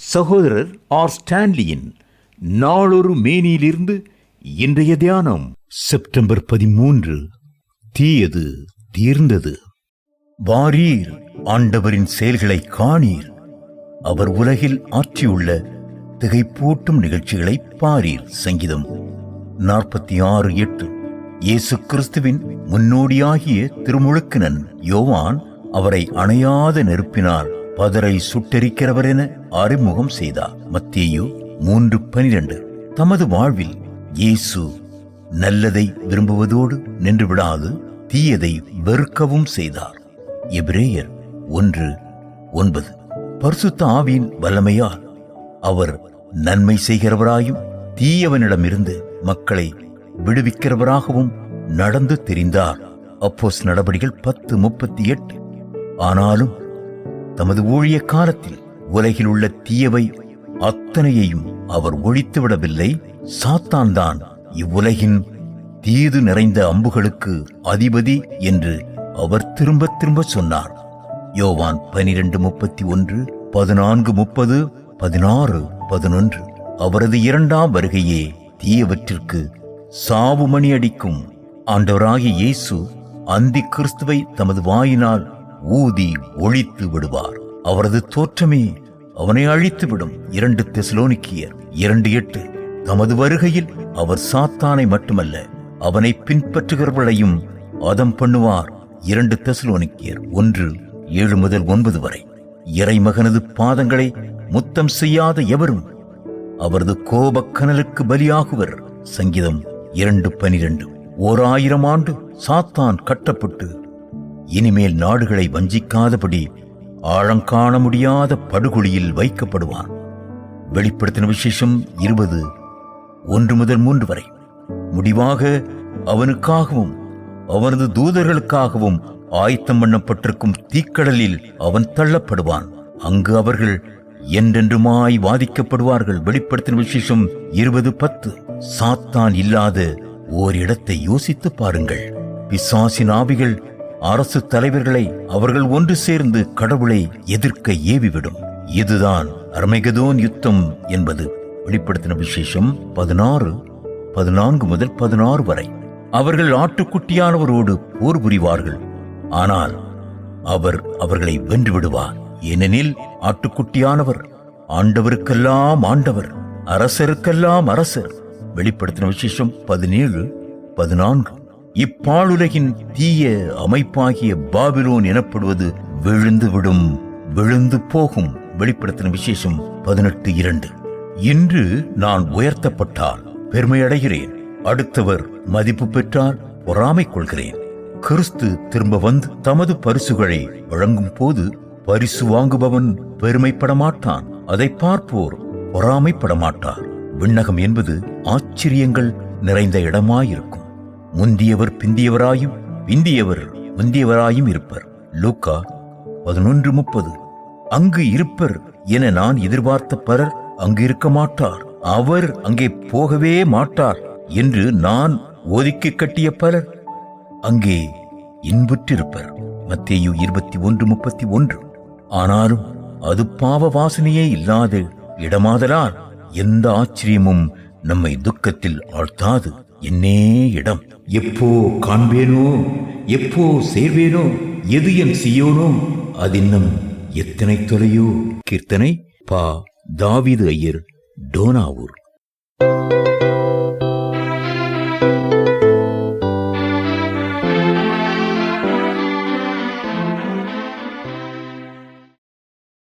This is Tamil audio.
சகோதரர் ஆர் ஸ்டான்லியின் நாளொரு மேனியிலிருந்து இன்றைய தியானம். செப்டம்பர் பதிமூன்று. தீயது தீர்ந்தது. வாரீர் ஆண்டவரின் செயல்களை காணீர். அவர் உலகில் ஆற்றியுள்ள திகைப்பூட்டும் நிகழ்ச்சிகளை பாரீர் சங்கீதம். நாற்பத்தி ஆறு எட்டு. இயேசு கிறிஸ்துவின் முன்னோடியாகிய திருமுழுக்கினன் யோவான் அவரை அணையாத நெருப்பினார் பதரை சுட்டெரிக்கிறவர் என அறிமுகம் செய்தார். மத்தேயு மூன்று பனிரெண்டு. தமது வாழ்வில் இயேசு நல்லதை விரும்புவதோடு நின்று விடாது தீயதை வெறுக்கவும் செய்தார். எபிரேயர் ஒன்று ஒன்பது. பரிசுத்த ஆவியின் வல்லமையால் அவர் நன்மை செய்கிறவராயும் தீயவனிடமிருந்து மக்களை விடுவிக்கிறவராகவும் நடந்து தெரிந்தார். அப்போஸ் நடபடிகள் பத்து முப்பத்தி எட்டு. ஆனாலும் தமது ஊழிய காலத்தில் உலகில் உள்ள தீயவை அத்தனையையும் அவர் ஒழித்துவிடவில்லை. சாத்தான் தான் இவ்வுலகின் தீது நிறைந்த அம்புகளுக்கு அதிபதி என்று அவர் திரும்ப திரும்ப சொன்னார். யோவான் பனிரெண்டு முப்பத்தி ஒன்று பதினான்கு முப்பது பதினாறு பதினொன்று. அவரது இரண்டாம் வருகையே தீயவற்றிற்கு சாவு மணி அடிக்கும். ஆண்டவராகிய இயேசு அந்தி கிறிஸ்துவை தமது வாயினால் ஊதி ஒழித்து விடுவார். அவரது தோற்றமே அவனை அழித்துவிடும். இரண்டு தெசலோனிக்கியர் இரண்டு எட்டு. தமது வருகையில் அவர் சாத்தானை மட்டுமல்ல அவனை பின்பற்றுகிறவர்களையும் அதம் பண்ணுவார். இரண்டு தெசலோனிக்கியர் ஒன்று ஏழு முதல் ஒன்பது வரை. இறைமகனது பாதங்களை முத்தம் செய்யாத எவரும் அவரது கோபக்கனலுக்கு பலியாகுவர். சங்கீதம் இரண்டு பனிரெண்டு. ஓர் ஆயிரம் ஆண்டு சாத்தான் கட்டப்பட்டு இனிமேல் நாடுகளை வஞ்சிக்காதபடி ஆழங்காண முடியாத படுகொலியில் வைக்கப்படுவான். வெளிப்படுத்தின விசேஷம் இருபது ஒன்று முதல் மூன்று வரை. முடிவாக அவனுக்காகவும் அவனது தூதர்களுக்காகவும் ஆயத்தம் பண்ணப்பட்டிருக்கும் தீக்கடலில் அவன் தள்ளப்படுவான். அங்கு அவர்கள் என்றென்றுமாய் வாதிக்கப்படுவார்கள். வெளிப்படுத்தின விசேஷம் இருபது பத்து. சாத்தான் இல்லாத ஓர் இடத்தை யோசித்து பாருங்கள். பிசாசின் ஆவிகள் அரசு தலைவர்களை அவர்கள் ஒன்று சேர்ந்து கடவுளை எதிர்க்க ஏவிவிடும். இதுதான் அர்மெகதோன் யுத்தம் என்பது. வெளிப்படுத்தின விசேஷம் பதினாறு பதினான்கு முதல் பதினாறு வரை. அவர்கள் ஆட்டுக்குட்டியானவரோடு போர் புரிவார்கள். ஆனால் அவர் அவர்களை வென்று விடுவார். ஏனெனில் ஆட்டுக்குட்டியானவர் ஆண்டவருக்கெல்லாம் ஆண்டவர் அரசருக்கெல்லாம் அரசர். வெளிப்படுத்தின விசேஷம் பதினேழு பதினான்கு இப்பாலுலகின் தீய அமைப்பாகிய பாபிலோன் எனப்படுவது விழுந்து விடும் விழுந்து போகும். வெளிப்படுத்தின விசேஷம் பதினெட்டு இரண்டு. இன்று நான் உயர்த்தப்பட்டால் பெருமையடைகிறேன். அடுத்தவர் மதிப்பு பெற்றால் பொறாமை கொள்கிறேன். கிறிஸ்து திரும்ப வந்து தமது பரிசுகளை வழங்கும் போது பரிசு வாங்குபவன் பெருமைப்பட மாட்டான் அதை பார்ப்போர் பொறாமைப்பட மாட்டார் விண்ணகம் என்பது ஆச்சரியங்கள் நிறைந்த இடமாயிருக்கும். முந்தியவர் பிந்தியவராயும் பிந்தியவர் முந்தியவராயும் இருப்பர். லூக்கா பதினொன்று முப்பது. அங்கு இருப்பர் என நான் எதிர்பார்த்த பலர் அங்கு இருக்க மாட்டார். அவர் அங்கே போகவே மாட்டார் என்று நான் ஒதுக்கி கட்டிய பலர் அங்கே இன்புற்றிருப்பர். மத்தேயு இருபத்தி ஒன்று முப்பத்தி ஒன்று. ஆனாலும் அது பாவ வாசனையே இல்லாத இடமாதலால் எந்த ஆச்சரியமும் நம்மை துக்கத்தில் ஆழ்த்தாது. என்னே இடம். எப்போ காண்பேனோ? எப்போ சேர்வேனோ? எது என் செய்யோனோ அதின்னம் எத்தனை தொலையோ? கீர்த்தனை பா. தாவீது ஐயர் டோனாவூர்.